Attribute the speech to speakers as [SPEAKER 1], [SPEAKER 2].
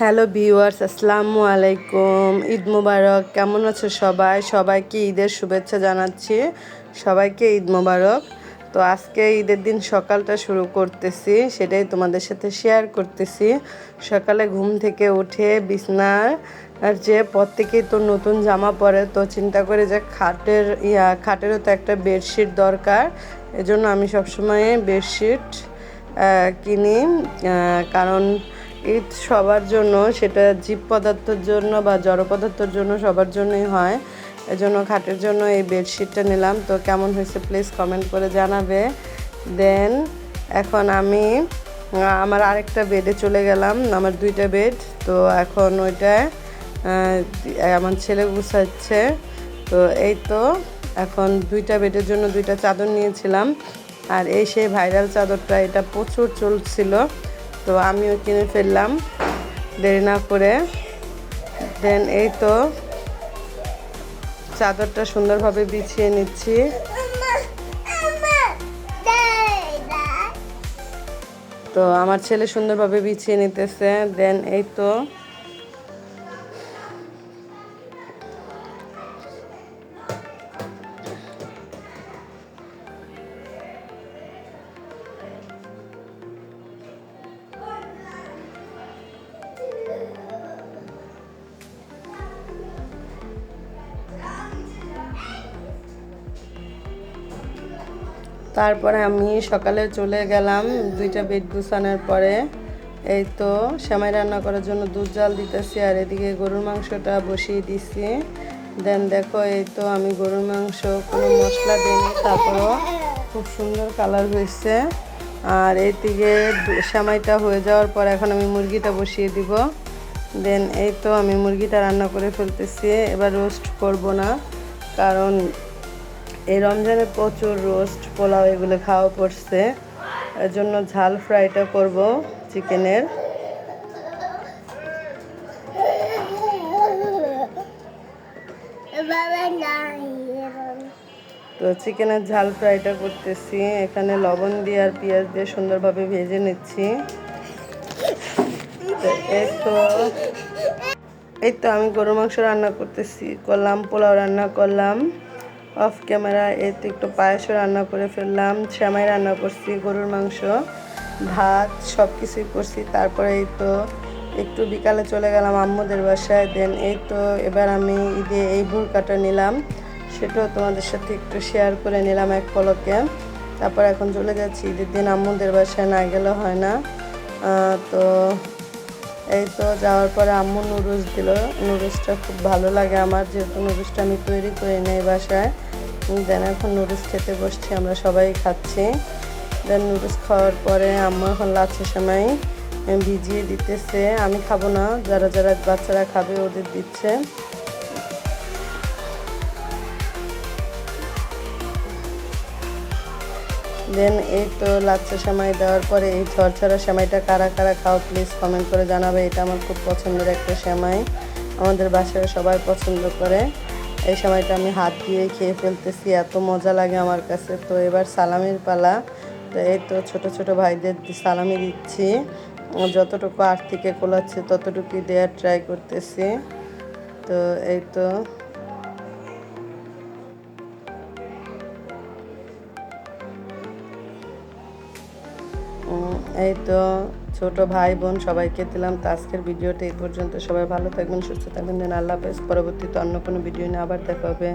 [SPEAKER 1] Hello viewers, আসসালামু আলাইকুম। ঈদ মুবারক। কেমন আছো সবাই? সবাইকে ঈদের শুভেচ্ছা জানাচ্ছি। সবাইকে ঈদ মুবারক। তো আজকে ঈদের দিন সকালটা শুরু করতেছি, সেটাই তোমাদের সাথে শেয়ার করতেছি। সকালে ঘুম থেকে উঠে বিছনার আর যে প্রত্যেকেই তো নতুন জামা পরে, তো চিন্তা করে যে খাটের, ইয়া, খাটেরও তো একটা বেডশিট দরকার। এজন্য আমি সবসময় বেডশিট কিনি কারণ ঈদ সবার জন্য, সেটা জীব পদার্থের জন্য বা জড় পদার্থের জন্য সবার জন্যই হয়। এজন্য খাটের জন্য এই বেডশিটটা নিলাম। তো কেমন হয়েছে প্লিজ কমেন্ট করে জানাবে। দেন এখন আমি আমার আরেকটা বেডে চলে গেলাম, আমার দুইটা বেড। তো এখন ওইটা আমার ছেলে গুছাচ্ছে। তো এই তো, এখন দুইটা বেডের জন্য দুইটা চাদর নিয়েছিলাম। আর এই সেই ভাইরাল চাদরটা, এটা প্রচুর চলছিল। তো আমিও কিনে ফেললাম। দেরি না করে। দেন এই তো চাদরটা সুন্দরভাবে বিছিয়ে নিচ্ছি। তো আমার ছেলে সুন্দরভাবে বিছিয়ে নিতেছে। দেন এই তো তারপরে আমি সকালে চলে গেলাম দুইটা বেড গুছানোর পরে। এই তো সেমাই রান্না করার জন্য দুধ জাল দিতেছি আর এদিকে গরুর মাংসটা বসিয়ে দিছি। দেন দেখো, এই তো আমি গরুর মাংস, কোনো মশলা দিইনি, তারপরও খুব সুন্দর কালার হয়েছে। আর এইদিকে সেমাইটা হয়ে যাওয়ার পর এখন আমি মুরগিটা বসিয়ে দিব। দেন এই তো আমি মুরগিটা রান্না করে ফেলতেছি, এবার রোস্ট করব না, কারণ এই রমজানে প্রচুর রোস্ট পোলাও এগুলো খাওয়া পড়ছে। এর জন্য ঝাল ফ্রাইটা করব চিকেনের। তো চিকেনের ঝাল ফ্রাইটা করতেছি। এখানে লবণ দিয়ে আর পেঁয়াজ দিয়ে সুন্দরভাবে ভেজে নিচ্ছি। তো এই তো এই তো আমি গরু মাংস রান্না করতেছি করলাম পোলাও রান্না করলাম। অফ ক্যামেরা এই তো একটু পায়েসও রান্না করে ফেললাম শ্যামাই রান্না করছি, গরুর মাংস, ভাত সব কিছুই করছি। তারপরে এই তো একটু বিকালে চলে গেলাম আম্মুদের বাসায় দেন এই তো এবার আমি ঈদে এই ভুরকাটা নিলাম। সেটাও তোমাদের সাথে একটু শেয়ার করে নিলাম এক পলকে। তারপর এখন চলে যাচ্ছি, ঈদের দিন আম্মুদের বাসায় না গেলে হয় না। তো এই তো যাওয়ার পরে আম্মু নুডলস দিল। নুডলসটা খুব ভালো লাগে আমার, যেহেতু নুডলসটা আমি তৈরি করে নেই বাসায়। দেন এখন নুডলস খেতে বসছি, আমরা সবাই খাচ্ছি। দেন নুডলস খাওয়ার পরে আম্মু এখন লাচ্ছা সময় ভিজিয়ে দিতেছে। আমি খাব না, যারা যারা বাচ্চারা খাবে ওদের দিচ্ছে। দেন এই তো লাচ্ছা সেমাই দেওয়ার পরে এই ঝরঝরা সেমাইটা কারা কারা খাও প্লিজ কমেন্ট করে জানাবে। এটা আমার খুব পছন্দের একটা সেমাই। আমাদের বাসায় সবাই পছন্দ করে। এই সময়টা আমি হাত দিয়ে খেয়ে ফেলতেছি, এত মজা লাগে আমার কাছে। তো এবার সালামির পালা। তো এই তো ছোটো ছোটো ভাইদের সালামি দিচ্ছি। যতটুকু আর থেকে কোলাচ্ছে ততটুকুই দেওয়ার ট্রাই করতেছি। তো এই তো এই তো ছোট ভাই বোন সবাইকে দিলাম। তো আজকের ভিডিওটা এই পর্যন্ত। সবাই ভালো থাকবেন, সুস্থ থাকবেন। দেন আল্লাহ হাফেজ। পরবর্তীতে অন্য কোনো ভিডিও নিয়ে আবার দেখা হবে।